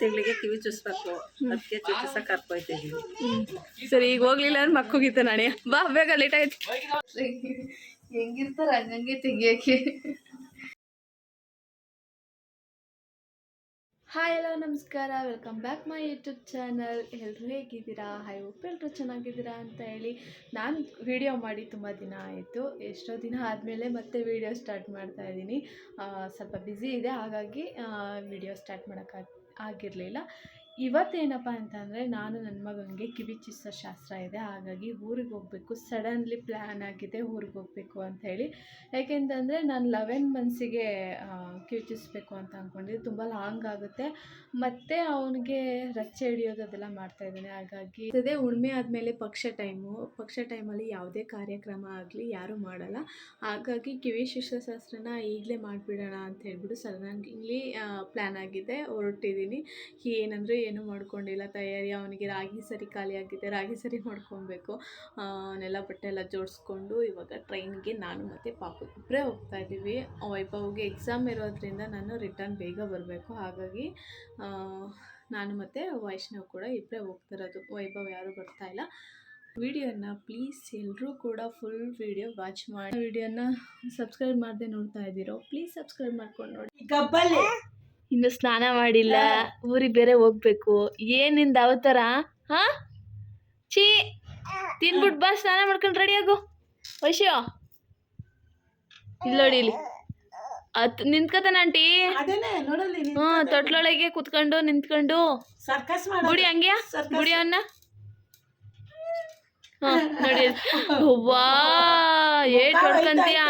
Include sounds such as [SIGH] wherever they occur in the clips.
ತಿಂಗಳಿಗೆ ಕಿವಿ ಚುಸ್ಬೇಕು ಅದಕ್ಕೆ ಚುಚ್ಚಿಸಕ್ ಕರ್ಕೊಯ್ತಾ ಸರಿ, ಈಗ ಹೋಗ್ಲಿಲ್ಲ ಅಂದ್ರೆ ಮಕ್ಕೋಗಿತ್ತು ನಾಣೆ ಬಾ, ಬೇಗ ಲೇಟ್ ಆಯ್ತು. ಹೆಂಗಿರ್ತಾರ, ಹಂಗಂಗೆ ತೆಗಿಯಕ್ಕೆ ಹಾಯ್ ಹಲೋ ನಮಸ್ಕಾರ. Welcome back my YouTube channel ಎಲ್ಲರೂ ಹೇಗಿದ್ದೀರಾ? ಹಾಯ್ ಎಲ್ಲರೂ ಚೆನ್ನಾಗಿದ್ದೀರಾ ಅಂತ ಹೇಳಿ ನಾನು ವಿಡಿಯೋ ಮಾಡಿ ತುಂಬ ದಿನ ಆಯಿತು. ಎಷ್ಟೋ ದಿನ ಆದಮೇಲೆ ಮತ್ತೆ ವಿಡಿಯೋ ಸ್ಟಾರ್ಟ್ ಮಾಡ್ತಾ ಇದ್ದೀನಿ. ಸ್ವಲ್ಪ ಬ್ಯುಸಿ ಇದೆ, ಹಾಗಾಗಿ ವಿಡಿಯೋ ಸ್ಟಾರ್ಟ್ ಮಾಡೋಕ್ಕಾಗ ಆಗಿರಲಿಲ್ಲ. ಇವತ್ತೇನಪ್ಪ ಅಂತಂದರೆ ನಾನು ನನ್ನ ಮಗನಿಗೆ ಕಿವಿ ಶಾಸ್ತ್ರ ಇದೆ, ಹಾಗಾಗಿ ಊರಿಗೆ ಹೋಗಬೇಕು ಸಡನ್ಲಿ ಪ್ಲ್ಯಾನ್ ಆಗಿದೆ ಊರಿಗೆ ಹೋಗಬೇಕು ಅಂತ ಹೇಳಿ. ಯಾಕೆಂತಂದರೆ ನಾನು ಲೆವೆನ್ ಮಂತ್ಸಿಗೆ ಕಿವಿ ಚಿಸ್ಬೇಕು ಅಂತ ಅಂದ್ಕೊಂಡಿದ್ದೆ ತುಂಬ ಲಾಂಗ್ ಆಗುತ್ತೆ. ಮತ್ತು ಅವನಿಗೆ ರಚ್ಚೆ ಹಿಡಿಯೋದು ಅದೆಲ್ಲ ಮಾಡ್ತಾ ಇದ್ದಾನೆ, ಹಾಗಾಗಿ ಅದೇ ಉಣ್ಮೆ ಆದಮೇಲೆ ಪಕ್ಷ ಟೈಮು ಪಕ್ಷ ಟೈಮಲ್ಲಿ ಯಾವುದೇ ಕಾರ್ಯಕ್ರಮ ಆಗಲಿ, ಯಾರೂ ಮಾಡಲ್ಲ. ಹಾಗಾಗಿ ಕಿವಿ ಶಿಷ್ಯಶಾಸ್ತ್ರನ ಈಗಲೇ ಮಾಡಿಬಿಡೋಣ ಅಂತ ಹೇಳ್ಬಿಟ್ಟು ಸಡನ್ಲಿ ಪ್ಲ್ಯಾನ್ ಆಗಿದೆ, ಹೊರಟಿದ್ದೀನಿ. ಏನಂದರೆ ಏನೂ ಮಾಡ್ಕೊಂಡಿಲ್ಲ, ತಯಾರಿ ಅವನಿಗೆ ರಾಗಿ ಸರಿ ಖಾಲಿ ಆಗಿದೆ ರಾಗಿ ಸರಿ ಮಾಡ್ಕೊಬೇಕು. ಅವನ್ನೆಲ್ಲ ಬಟ್ಟೆ ಎಲ್ಲ ಜೋಡಿಸ್ಕೊಂಡು ಇವಾಗ ಟ್ರೈನ್ಗೆ ನಾನು ಮತ್ತು ಪಾಪು ಇಬ್ಬರೇ ಹೋಗ್ತಾ ಇದ್ದೀವಿ. ವೈಭವ್ಗೆ ಎಕ್ಸಾಮ್ ಇರೋದ್ರಿಂದ ನಾನು ರಿಟರ್ನ್ ಬೇಗ ಬರಬೇಕು. ಹಾಗಾಗಿ ನಾನು ಮತ್ತು ವೈಷ್ಣವ್ ಕೂಡ ಇಬ್ಬರೇ ಹೋಗ್ತಿರೋದು ವೈಭವ್ ಯಾರೂ ಬರ್ತಾ ಇಲ್ಲ. ವಿಡಿಯೋನ ಪ್ಲೀಸ್ ಎಲ್ಲರೂ ಕೂಡ ಫುಲ್ ವಿಡಿಯೋ ವಾಚ್ ಮಾಡಿ. ವಿಡಿಯೋನ ಸಬ್ಸ್ಕ್ರೈಬ್ ಮಾಡದೆ ನೋಡ್ತಾ ಇದ್ದೀರೋ ಪ್ಲೀಸ್ ಸಬ್ಸ್ಕ್ರೈಬ್ ಮಾಡ್ಕೊಂಡು ನೋಡಿ. ಗಬ್ಬಲ್ಲಿ. ಇನ್ನು ಸ್ನಾನ ಮಾಡಿಲ್ಲ ಊರಿಗೆ ಬೇರೆ ಹೋಗ್ಬೇಕು. ಏನಿಂದ ಅವತಾರ? ಹಾ? ಚೀ ತಿನ್ಬಿಟ್ಟು ಬಾ ಸ್ನಾನ ಮಾಡ್ಕೊಂಡು ರೆಡಿ ಆಗು. ವೈಶ್ಯೋ. ಇಲ್ಲೋಡಿ ಇಲ್ಲಿ. ಅತ್ ನಿಂತ್ಕತಾನ ಆಂಟಿ. ಅದೇನೆ ನೋಡಲ್ಲಿ ಹ್ಞೂ ತೊಟ್ಲೊಳಗೆ ಕುತ್ಕೊಂಡು ನಿಂತ್ಕೊಂಡು. ಸರ್ಕಸ್ ಮಾಡೋದು. ಗುಡಿ ಹಂಗ್ಯ? ಗುಡಿ ಅವನ್ನ ಹಾ ನೋಡಿ [LAUGHS] ಏಟ್ ಹೊಡ್ಕಂತೀಯ?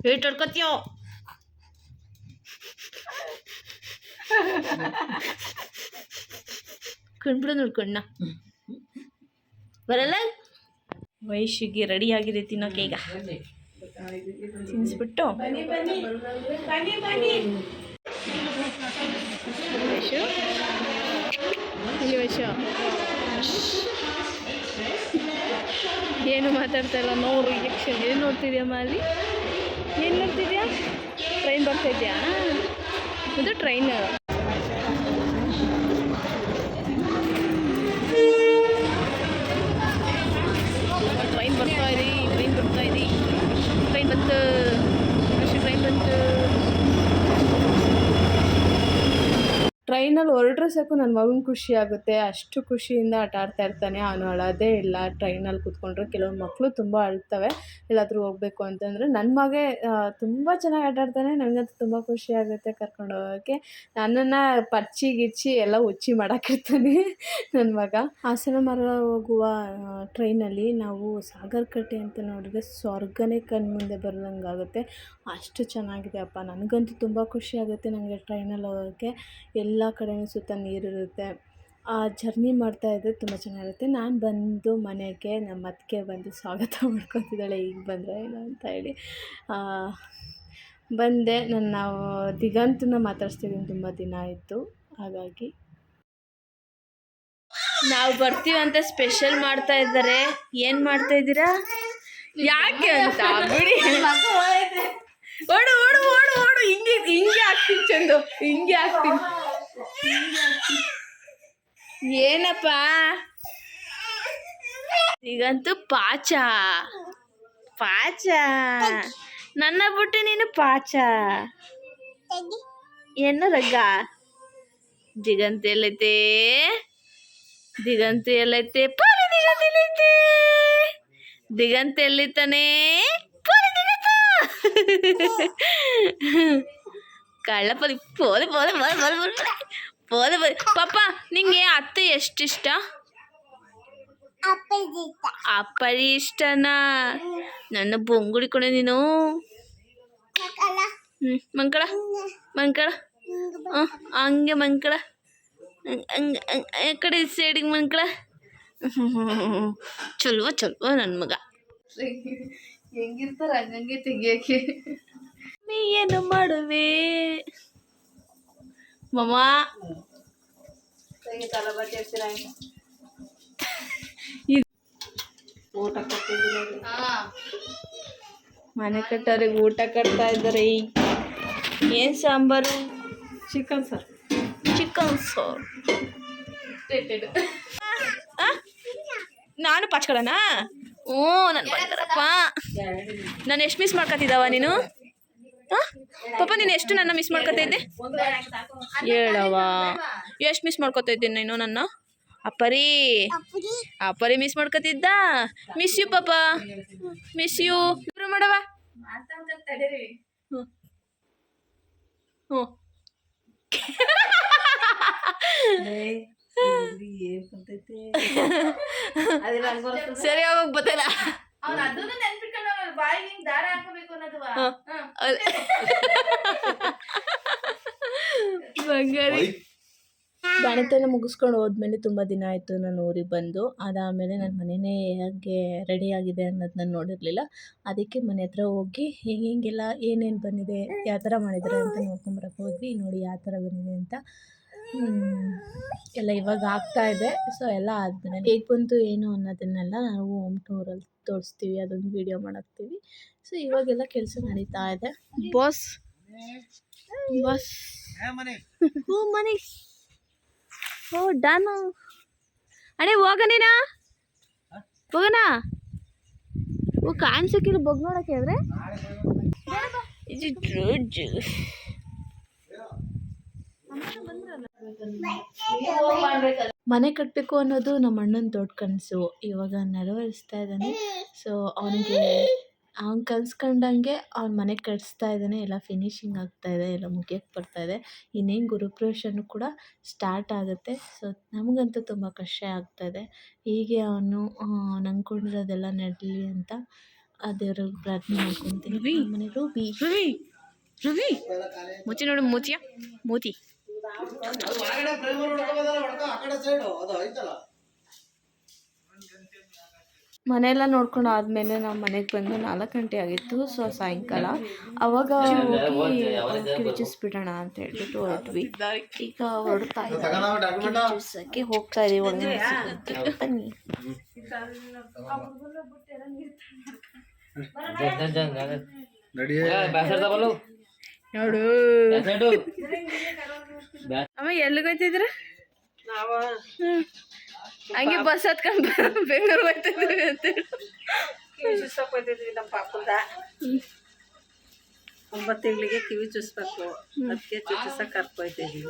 ಏಟ್ ಹೊಡ್ಕತ್ತೀಯೋ ಕಣ್ಬಿಡು ನೋಡ್ಕೊಂಡ ಬರಲ್ಲ? ವಯಸ್ಸಿಗೆ ರೆಡಿ ಆಗಿದೆ ತಿನ್ನೋಕೆ ಈಗ. ವೈಶು ಏನು ಮಾತಾಡ್ತಾ ಇಲ್ಲ ನೋ ಏನು ನೋಡ್ತಿದ್ಯಮ್ಮ ಅಲ್ಲಿ ಏನು ನೋಡ್ತಿದ್ಯಾ? ಟ್ರೈನ್ ಬರ್ತಾ ಇದು ಟ್ರೈನ್ ಟ್ರೈನ್ ಬರ್ತಾ ಇದೆ ಟ್ರೈನ್ ಬರ್ತಾ ಇದೆ ಟ್ರೈನ್ ಬಂತು ಅಷ್ಟು ಟ್ರೈನ್ ಬಂತು ಟ್ರೈನಲ್ಲಿ ಹೊರಟ್ರೆ ಸಾಕು ನನ್ನ ಮಗನ ಖುಷಿ ಆಗುತ್ತೆ. ಅಷ್ಟು ಖುಷಿಯಿಂದ ಆಟ ಆಡ್ತಾ ಇರ್ತಾನೆ ಅವನು. ಅಳೋದೇ ಇಲ್ಲ. ಟ್ರೈನಲ್ಲಿ ಕೂತ್ಕೊಂಡ್ರೆ ಕೆಲವು ಮಕ್ಕಳು ತುಂಬ ಅಳ್ತವೆ. ಎಲ್ಲಾದರೂ ಹೋಗ್ಬೇಕು ಅಂತಂದರೆ ನನ್ನ ಮಗ ತುಂಬ ಚೆನ್ನಾಗಿ ಆಟ ಆಡ್ತಾನೆ. ನನಗಂತೂ ತುಂಬ ಖುಷಿ ಆಗುತ್ತೆ ಕರ್ಕೊಂಡು ಹೋಗೋಕ್ಕೆ ನನ್ನನ್ನು ಪರ್ಚಿ ಗಿಚ್ಚಿ ಎಲ್ಲ ಉಚ್ಚಿ ಮಾಡಾಕಿರ್ತಾನೆ ನನ್ನ ಮಗ. ಹಾಸನ ಮರ ಹೋಗುವ ಟ್ರೈನಲ್ಲಿ ನಾವು ಸಾಗರಕಟ್ಟೆ ಅಂತ ನೋಡಿದ್ರೆ ಸ್ವರ್ಗನೇ ಕಣ್ಮುಂದೆ ಮುಂದೆ ಆಗುತ್ತೆ. ಅಷ್ಟು ಚೆನ್ನಾಗಿದೆ ಅಪ್ಪ. ನನಗಂತೂ ತುಂಬ ಖುಷಿ ಆಗುತ್ತೆ ನನಗೆ ಟ್ರೈನಲ್ಲಿ ಹೋಗೋಕ್ಕೆ ಎಲ್ಲ ಕಡೆಯೂ ಸುತ್ತ ನೀರಿರುತ್ತೆ. ಆ ಜರ್ನಿ ಮಾಡ್ತಾ ಇದ್ದರೆ ತುಂಬ ಚೆನ್ನಾಗಿರುತ್ತೆ. ನಾನು ಬಂದು ಮನೆಗೆ ನಮ್ಮ ಅತ್ತಿಗೆ ಬಂದು ಸ್ವಾಗತ [LAUGHS] ಮಾಡ್ಕೊತಿದ್ದಾಳೆ. ಈಗ ಬಂದರೆ ಏನು ಅಂತ ಹೇಳಿ. ಬಂದೆ. ನನ್ನ ನಾವು ದಿಗಂತನ ಮಾತಾಡ್ಸ್ತಿದ್ದೀನಿ ತುಂಬ ದಿನ ಆಯಿತು. ಹಾಗಾಗಿ. ನಾವು ಬರ್ತೀವಂತ ಸ್ಪೆಷಲ್ ಮಾಡ್ತಾ ಇದ್ದಾರೆ. ಏನು ಮಾಡ್ತಾ ಇದ್ದೀರಾ? ಯಾಕೆ ಅಂತ? ಬಿಡಿ. ಓಡು ಓಡು ಓಡು ಓಡು. ಹಿಂಗೆ ಹಿಂಗೆ ಹಾಕ್ತೀನಿ ಚಂದು. ಹಿಂಗೆ ಆಗ್ತೀನಿ. ಏನಪ್ಪ ಈಗಂತೂ ಪಾಚ ಪಾಚ ನನ್ನ ಬಿಟ್ಟು ನೀನು ಪಾಚ ಏನು ರಗ್ಗ ದಿಗಂತ ಎಲ್ಲೈತೆ ದಿಗಂತ ಎಲ್ಲೈತೆ ಪಾಲಿ ದಿಗಂತ ಎಲ್ಲೈತೆ ದಿಗಂತ ಎಲ್ಲಿತಾನೆ ಪಾಲಿ ದಿಗಂತ ಕಳ್ಳಪರಿ ಪೋಲೆ ಪೋಲೆ ಪೋಲೆ ಪೋಲೆ ಪೋಲೆ ಪೋಲೆ ಪೋಲೆ ಪಾಪ ನಿಂಗೆ ಅತ್ತೆ ಎಷ್ಟಿಷ್ಟ ಅಪ್ಪರಿ ಇಷ್ಟನಾ ನನ್ನ ಬೊಂಗುಡಿ ಕೊನೆ ನೀನು ಹ್ಞೂ ಮಂಕಳ ಮಂಕಳ ಹ್ಞೂ ಹಂಗೆ ಮಂಕಳ ಹಂಗೆ ಆ ಕಡೆ ಸೈಡಿಗೆ ಮಂಕಳ ಚಲೋ ಚಲೋ ನನ್ನ ಮಗ ಹೆಂಗಿರ್ತಾರ ಹಂಗಂಗೆ ತೆಗಿಯಕ್ಕೆ ನೀ ಏನು ಮಾಡುವೆ? ಮಮ್ಮ ಮನೆ ಕಟ್ಟೋರಿಗೆ ಊಟ ಕಟ್ತಾ ಇದ್ದಾರೆ. ಏನು ಸಾಂಬಾರು? ಚಿಕನ್ ಸರ್ ಚಿಕನ್ ಸಾರು ನಾನು ಪಾಚ್ಕೊಳಣ ಹ್ಞೂ ನಾನು ಬರ್ತಾರಪ್ಪ ನಾನು ಎಷ್ಟು ಮಿಸ್ ಮಾಡ್ಕೊತಿದ್ದಾವ ನೀನು? ಪಾಪ ನೀನು ಎಷ್ಟು ನನ್ನ ಮಿಸ್ ಮಾಡ್ಕೊತಾ ಇದ್ದೆ ಹೇಳವ ಎಷ್ಟು ಮಿಸ್ ಮಾಡ್ಕೊತಾ ಇದ್ದೀನಿ ನೀನು ನನ್ನ ಅಪ್ಪರಿ ಅಪ್ಪರಿ ಮಿಸ್ ಮಾಡ್ಕೊತಿದ್ದ ಮಿಸ್ ಯು ಪಾಪ ಮಿಸ್ ಯು ಮಾಡವ ಹ್ಞೂ ಏನ್ ಬರ್ತೈತೆ ಹಿಂಗ್ ದಾರ ಹಾಕಬೇಕು ಅನ್ನೋದು ಬಂಗಾರಿ. ಮುಗಿಸ್ಕೊಂಡು ಹೋದ್ಮೇಲೆ ತುಂಬ ದಿನ ಆಯಿತು ನಾನು ಊರಿಗೆ ಬಂದು. ಅದಾದಮೇಲೆ ನನ್ನ ಮನೆಯೇ ಹೇಗೆ ರೆಡಿ ಆಗಿದೆ ಅನ್ನೋದು ನಾನು ನೋಡಿರಲಿಲ್ಲ. ಅದಕ್ಕೆ ಮನೆ ಹತ್ರ ಹೋಗಿ ಹೆಂಗೆ ಹೆಂಗೆಲ್ಲ ಏನೇನು ಬಂದಿದೆ ಯಾವ ಥರ ಮಾಡಿದ್ದಾರೆ ಅಂತ ನೋಡ್ಕೊಂಬರಕ್ಕೆ ಹೋದ್ವಿ. ನೋಡಿ ಯಾವ ಥರ ಬಂದಿದೆ ಅಂತ. ಎಲ್ಲ ಇವಾಗ ಆಗ್ತಾ ಇದೆ. ಸೊ ಎಲ್ಲ ಆದ್ಮೇಲೆ ಹೇಗೆ ಬಂತು ಏನು ಅನ್ನೋದನ್ನೆಲ್ಲ ನಾವು ಹೋಮ್ ಟೂರಲ್ಲಿ ತೋರಿಸ್ತೀವಿ. ಅದೊಂದು ವಿಡಿಯೋ ಮಾಡಾಕ್ತೀವಿ. ಸೊ ಇವಾಗೆಲ್ಲ ಕೆಲಸ ನಡೀತಾ ಇದೆ. ಬಾಸ್ ಬಾಸ್ ಹ್ಞೂ ಮನೀಶ್. ಓ ಡಾನು. ಅಣ್ಣ ಹೋಗ ನೀನ. ಹೋಗೋಣ ಓ ಕಾಣಿಸಕ್ಕಿಲ್ಲ ಬಗ್ ನೋಡಕ್ಕೆ ಹೇಳಿದ್ರೆ ಮನೆ ಕಟ್ಟಬೇಕು ಅನ್ನೋದು ನಮ್ಮ ಅಣ್ಣನ ದೊಡ್ಡ ಕನಸು. ಇವಾಗ ನೆರವೇರಿಸ್ತಾ ಇದ್ದಾನೆ. ಸೊ ಅವನಿಗೆ ಅವ್ನು ಕಲ್ಸ್ಕೊಂಡಂಗೆ ಅವ್ನ ಮನೆ ಕಟ್ಸ್ತಾ ಇದ್ದಾನೆ. ಎಲ್ಲ ಫಿನಿಶಿಂಗ್ ಆಗ್ತಾ ಇದೆ. ಎಲ್ಲ ಮುಗಿಯಕ್ಕೆ ಬರ್ತಾ ಇದೆ. ಇನ್ನೇನು ಗುರುಪ್ರವೇಶನು ಕೂಡ ಸ್ಟಾರ್ಟ್ ಆಗುತ್ತೆ. ಸೊ ನಮಗಂತೂ ತುಂಬ ಕಷ್ಟ ಆಗ್ತಾ ಇದೆ. ಹೀಗೆ ಅವನು ಕುಂಡರೋದೆಲ್ಲ ನಡಲಿ ಅಂತ ಆ ದೇವ್ರಿಗೆ ಪ್ರಾರ್ಥನೆ ಮಾಡ್ಕೊತೀನಿ. ಮನೆ ರೂಬಿ. ರೂಬಿ ಮುಚ್ಚಿ ನೋಡು ಮೂತಿಯ? ಮೂತಿ. ಮನೆಯೆಲ್ಲ ನೋಡ್ಕೊಂಡು ಆದಮೇಲೆ ನಾವು ಮನೆಗೆ ಬಂದು ನಾಲ್ಕು ಗಂಟೆ ಆಗಿತ್ತು ಸೊ ಸಾಯಂಕಾಲ. ಅವಾಗ ಹೋಗಿ ಕಿವಿಚಿಸ್ಬಿಡೋಣ ಅಂತ ಹೇಳ್ಬಿಟ್ಟು ಹೊರಟ್ವಿ. ಈಗ ಹೊರಡ್ತಾ ಇದ್ದೀವಿ ಹೋಗ್ತಾ ಇದೀವಿ. ಬನ್ನಿ. ನೋಡು. [LAUGHS] ಅಮ್ಮ ಎಲ್ಲಿಗೆ ಹೋಯ್ತಿದ್ರ ಹಂಗೆ ಬಸ್ ಹತ್ಕೊಂಡ್ ಬೆಂಗಳೂರು ಹೋಗ್ತಿದ್ವಿ ಅಂತ ಕಿವಿ ಚೂಸಕ್ ಹೋಯ್ತಿದ್ವಿ ನಮ್ಮ ಪಾಪುದ. ಒಂಬತ್ತು ತಿಂಗಳಿಗೆ ಕಿವಿ ಚೂಸ್ಬೇಕು. ಅದಕ್ಕೆ ಚುಚ್ಚಿಸಕ್ ಕರ್ಕೊಯ್ತಿದ್ವಿ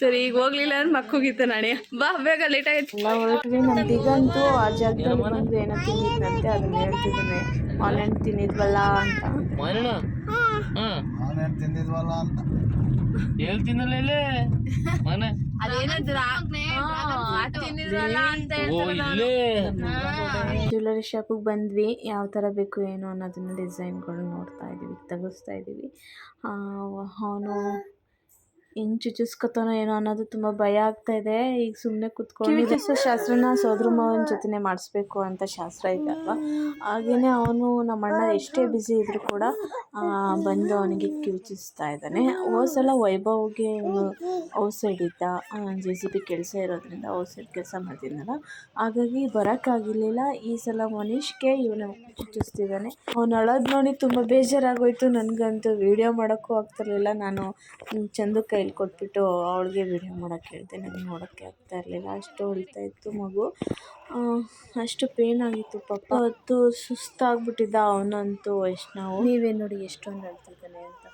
ಸರಿ ಈಗ ಹೋಗ್ಲಿಲ್ಲ ಅಂದ್ರೆ ಮಕ್ಕ ಹೋಗಿತ್ತು ನಾಳೆ ಬಾ ಬೇಗ ಲೇಟ್ ಆಗೈತಿ ಎಲ್ಲ ಹೊರಟ್ವಿ ಆ ಜಾಗದಲ್ಲಿ ಬಂದು ಏನೋ ತಿಂದಿದ್ನಂತೆ ಅದನ್ನ ಹೇಳ್ತಿದ್ದಾನೆ. ಆನ್ಲೈನ್ ತಿನ್ನಿದ್ವಲ್ಲ ಅಂತ. ತಿಂದಿದ್ವಲ್ಲ ಅಂತ. ಹೇಳ್ತೀನಲ್ಲ ಮನೆ. ಜ್ಯುವೆಲರಿ ಶಾಪಿಗೆ ಬಂದ್ವಿ. ಯಾವ ಥರ ಬೇಕು ಏನು ಅನ್ನೋದನ್ನ ಡಿಸೈನ್ಗಳು ನೋಡ್ತಾ ಇದ್ದೀವಿ ತೆಗಿಸ್ತಾ ಇದ್ದೀವಿ ಅವನು ಹೆಂಗೆ ಚುಚ್ಚಿಸ್ಕೊತಾನೋ ಏನೋ ಅನ್ನೋದು ತುಂಬ ಭಯ ಆಗ್ತಾ ಇದೆ. ಈಗ ಸುಮ್ಮನೆ ಕುತ್ಕೊಂಡು ಶಾಸ್ತ್ರನ ಸೋದ್ರ ಮಾವನ ಜೊತೆನೆ ಮಾಡಿಸ್ಬೇಕು ಅಂತ ಶಾಸ್ತ್ರ ಇದೆ ಅಲ್ವಾ? ಹಾಗೆಯೇ ಅವನು ನಮ್ಮ ಅಣ್ಣ ಎಷ್ಟೇ ಬ್ಯುಸಿ ಇದ್ದರೂ ಕೂಡ ಬಂದು ಅವನಿಗೆ ಕಿವಿಚಿಸ್ತಾ ಇದ್ದಾನೆ. ಓ ಸಲ ವೈಭವ್ಗೆ ಇವನು ಔಟ್ ಸೈಡ್ ಇದ್ದ ಜೆ ಸಿ ಬಿ ಕೆಲಸ ಇರೋದ್ರಿಂದ ಔಟ್ ಸೈಡ್ ಕೆಲಸ ಮಾಡ್ತಿದ್ನಲ್ಲ. ಹಾಗಾಗಿ ಬರೋಕ್ಕಾಗಿರ್ಲಿಲ್ಲ ಈ ಸಲ ಮನೀಶ್ಗೆ ಇವನು ಚುಚ್ಚಿಸ್ತಿದ್ದಾನೆ. ಅವ್ನು ಅಳೋದು ನೋಡಿ ತುಂಬ ಬೇಜಾರಾಗೋಯ್ತು. ನನಗಂತೂ ವಿಡಿಯೋ ಮಾಡೋಕ್ಕೂ ಆಗ್ತಿರ್ಲಿಲ್ಲ. ನಾನು ಹ್ಮ್, ಚಂದು ಕೈಲಿ ಕೊಟ್ಬಿಟ್ಟು ಅವಳಿಗೆ ವೀಡಿಯೋ ಮಾಡೋಕ್ಕೆ ಹೇಳಿದೆ. ನನಗೆ ನೋಡೋಕ್ಕೆ ಆಗ್ತಾ ಇರಲಿಲ್ಲ. ಅಷ್ಟು ಅಳ್ತಾ ಇತ್ತು ಮಗು. ಆ, ಅಷ್ಟು ಪೇನ್ ಆಗಿತ್ತು ಪಾಪ. ಅವತ್ತು ಸುಸ್ತಾಗ್ಬಿಟ್ಟಿದ್ದ ಅವನಂತೂ ಎಷ್ಟು ನಾವು ನೀವೇ ನೋಡಿ ಎಷ್ಟೊಂದು ಅಳ್ತಿದ್ದಾನೆ ಅಂತ.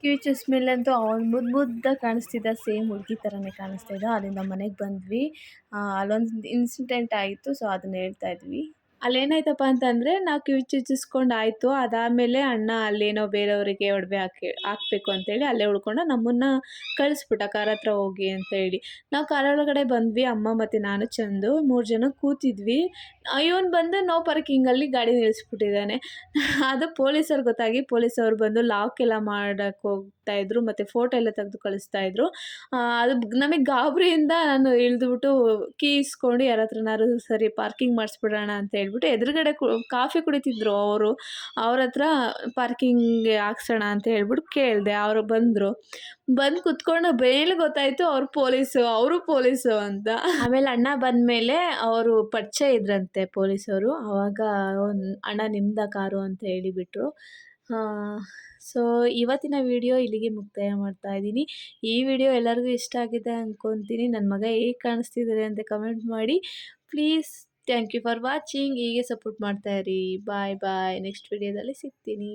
ಕಿವಿ ಚಸ್ಮೇಲಂತೂ ಅವ್ನು ಮುದ್ದು ಮುದ್ದಾಗಿ ಕಾಣಿಸ್ತಿದ್ದ ಸೇಮ್ ಹುಡುಗಿ ಥರನೇ ಕಾಣಿಸ್ತಾ ಇದ್ದ ಅಲ್ಲಿಂದ ಮನೆಗೆ ಬಂದ್ವಿ. ಅಲ್ಲೊಂದು ಇನ್ಸಿಡೆಂಟ್ ಆಯಿತು. ಸೊ ಅದನ್ನ ಹೇಳ್ತಾ ಇದ್ವಿ. ಅಲ್ಲೇನಾಯ್ತಪ್ಪ ಅಂತಂದರೆ ನಾವು ಕಿವಿ ಚುಚ್ಚಿಸ್ಕೊಂಡು ಆಯಿತು ಅದಾದಮೇಲೆ ಅಣ್ಣ ಅಲ್ಲೇನೋ ಬೇರೆಯವರಿಗೆ ಒಡವೆ ಹಾಕಿ, ಹಾಕ್ಬೇಕು ಅಂತೇಳಿ ಅಲ್ಲೇ ಉಳ್ಕೊಂಡು ನಮ್ಮನ್ನು ಕಳಿಸ್ಬಿಟ್ಟ ಕಾರ್ ಹತ್ರ ಹೋಗಿ ಅಂತ ಹೇಳಿ ನಾವು ಕಾರ್ ಒಳಗಡೆ ಬಂದ್ವಿ, ಅಮ್ಮ ಮತ್ತು ನಾನು, ಚಂದು ಮೂರು ಜನ ಕೂತಿದ್ವಿ. ಇವನು ಬಂದು ನೋ ಪಾರ್ಕಿಂಗಲ್ಲಿ ಗಾಡಿ ನಿಲ್ಲಿಸ್ಬಿಟ್ಟಿದ್ದಾನೆ ಅದು ಪೊಲೀಸರು ಗೊತ್ತಾಗಿ ಪೊಲೀಸವ್ರು ಬಂದು ಲಾಕ್ ಎಲ್ಲ ಮಾಡೋಕ್ಕೋಗಿ ಹಾಕ್ತಾಯಿದ್ರು ಮತ್ತು ಫೋಟೋ ಎಲ್ಲ ತೆಗೆದು ಕಳಿಸ್ತಾ ಇದ್ರು. ಅದು ನಮಗೆ ಗಾಬರಿಯಿಂದ ನಾನು ಇಳಿದ್ಬಿಟ್ಟು ಕೀ ಇಸ್ಕೊಂಡು ಯಾರ ಹತ್ರನಾದ್ರು ಸರಿ ಪಾರ್ಕಿಂಗ್ ಮಾಡಿಸ್ಬಿಡೋಣ ಅಂತ ಹೇಳ್ಬಿಟ್ಟು ಎದುರುಗಡೆ ಕಾಫಿ ಕುಡಿತಿದ್ರು ಅವರು. ಅವ್ರ ಹತ್ರ ಪಾರ್ಕಿಂಗ್ ಹಾಕ್ಸೋಣ ಅಂತ ಹೇಳ್ಬಿಟ್ಟು ಕೇಳಿದೆ, ಅವರು ಬಂದರು. ಬಂದು ಕುತ್ಕೊಂಡು ಮೇಲೆ ಗೊತ್ತಾಯಿತು ಅವ್ರು ಪೊಲೀಸು, ಅವರು ಪೊಲೀಸು ಅಂತ. ಆಮೇಲೆ ಅಣ್ಣ ಬಂದಮೇಲೆ ಅವರು ಪರಿಚಯ ಇದ್ರಂತೆ ಪೊಲೀಸವರು. ಆವಾಗ ಅಣ್ಣ, ನಿಮ್ದ ಕಾರು ಅಂತ ಹೇಳಿಬಿಟ್ರು. ಸೊ ಇವತ್ತಿನ ವಿಡಿಯೋ ಇಲ್ಲಿಗೆ ಮುಕ್ತಾಯ ಮಾಡ್ತಾ ಇದ್ದೀನಿ. ಈ ವಿಡಿಯೋ ಎಲ್ಲರಿಗೂ ಇಷ್ಟ ಆಗಿದೆ ಅಂದ್ಕೊತೀನಿ ನನ್ನ ಮಗ ಹೇಗೆ ಕಾಣಿಸ್ತಿದ್ದಾರೆ ಅಂತ ಕಮೆಂಟ್ ಮಾಡಿ. Please thank you for watching ಹೀಗೆ ಸಪೋರ್ಟ್ ಮಾಡ್ತಾ ಇರಿ. ಬಾಯ್ ಬಾಯ್ ನೆಕ್ಸ್ಟ್ ವಿಡಿಯೋದಲ್ಲಿ ಸಿಗ್ತೀನಿ.